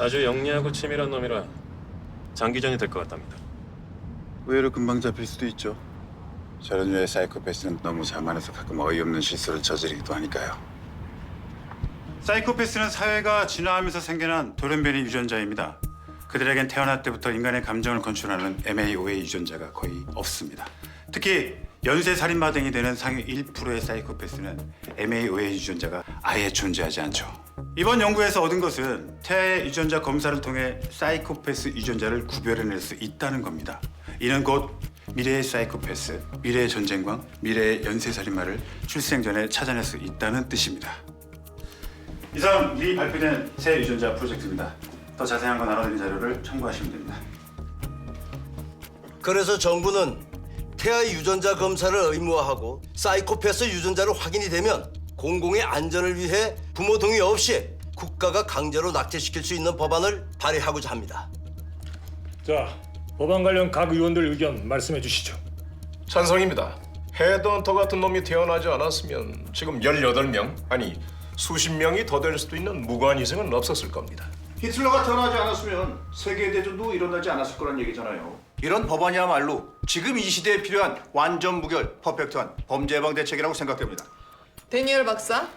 아주 영리하고 치밀한 놈이라 장기전이 될 것 같답니다. 의외로 금방 잡힐 수도 있죠. 저런 류의 사이코패스는 너무 자만해서 가끔 어이없는 실수를 저지르기도 하니까요. 사이코패스는 사회가 진화하면서 생겨난 돌연변이 유전자입니다. 그들에겐 태어날 때부터 인간의 감정을 건축하는 MAO의 유전자가 거의 없습니다. 특히 연쇄 살인마 등이 되는 상위 1%의 사이코패스는 MAO의 유전자가 아예 존재하지 않죠. 이번 연구에서 얻은 것은 태아의 유전자 검사를 통해 사이코패스 유전자를 구별해낼 수 있다는 겁니다. 이는 곧 미래의 사이코패스, 미래의 전쟁광, 미래의 연쇄 살인마를 출생 전에 찾아낼 수 있다는 뜻입니다. 이상 미 발표된 새 유전자 프로젝트입니다. 더 자세한 건 알아드린 자료를 참고하시면 됩니다. 그래서 정부는 태아 유전자 검사를 의무화하고 사이코패스 유전자로 확인이 되면 공공의 안전을 위해 부모 동의 없이 국가가 강제로 낙태시킬 수 있는 법안을 발의하고자 합니다. 자, 법안 관련 각 의원들 의견 말씀해 주시죠. 찬성입니다. 헤드헌터 같은 놈이 태어나지 않았으면 지금 18명, 아니 수십 명이 더 될 수도 있는 무고한 희생은 없었을 겁니다. 히틀러가 태어나지 않았으면 세계대전도 일어나지 않았을 거란 얘기잖아요. 이런 법안이야말로 지금 이 시대에 필요한 완전 무결, 퍼펙트한 범죄 예방 대책이라고 생각됩니다. 데니엘 박사,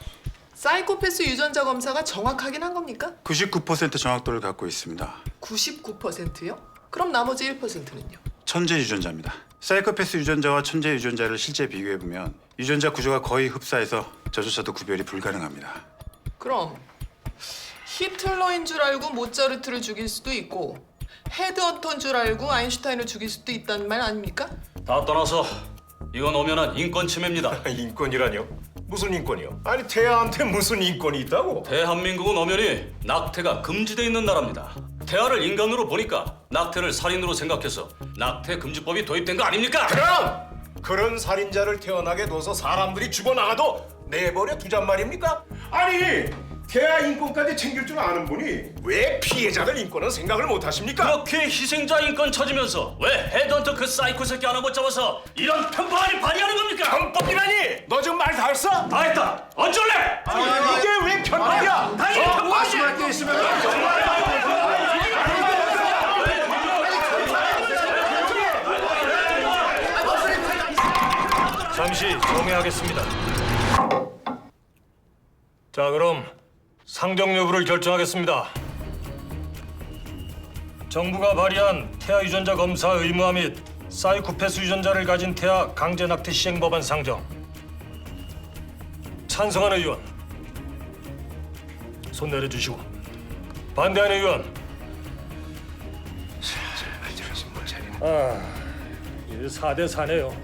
사이코패스 유전자 검사가 정확하긴 한 겁니까? 99% 정확도를 갖고 있습니다. 99%요? 그럼 나머지 1%는요? 천재 유전자입니다. 사이코패스 유전자와 천재 유전자를 실제 비교해 보면 유전자 구조가 거의 흡사해서 저조차도 구별이 불가능합니다. 그럼 히틀러인 줄 알고 모차르트를 죽일 수도 있고 헤드헌터인 줄 알고 아인슈타인을 죽일 수도 있다는 말 아닙니까? 다 떠나서 이건 엄연한 인권 침해입니다. 인권이라뇨? 무슨 인권이요? 아니 태아한테 무슨 인권이 있다고? 대한민국은 엄연히 낙태가 금지돼 있는 나라입니다. 태아를 인간으로 보니까 낙태를 살인으로 생각해서 낙태 금지법이 도입된 거 아닙니까? 그럼 그런 살인자를 태어나게 둬서 사람들이 죽어나가도 내버려 두잔 말입니까? 아니 태아 인권까지 챙길 줄 아는 분이 왜 피해자들 인권은 생각을 못 하십니까? 그렇게 희생자 인권 찾으면서 왜 헤드헌터 그 사이코 새끼 하나 못 잡아서 이런 편파를 발휘하는 겁니까? 말다 했다. 얹을래? 아니 이게 왜 편법이야? 당연히 편파지. 말씀할 게 있으면 잠시 정회하겠습니다. 자, 그럼 상정 여부를 결정하겠습니다. 정부가 발의한 태아 유전자 검사 의무화 및 사이코패스 유전자를 가진 태아 강제 낙태 시행 법안 상정. 찬성하는 의원 손 내려주시고 반대하는 의원 아, 이제 4대 4네요.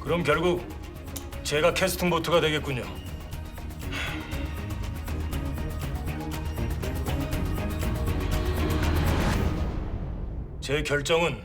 그럼 결국 제가 캐스팅 보트가 되겠군요. 제 결정은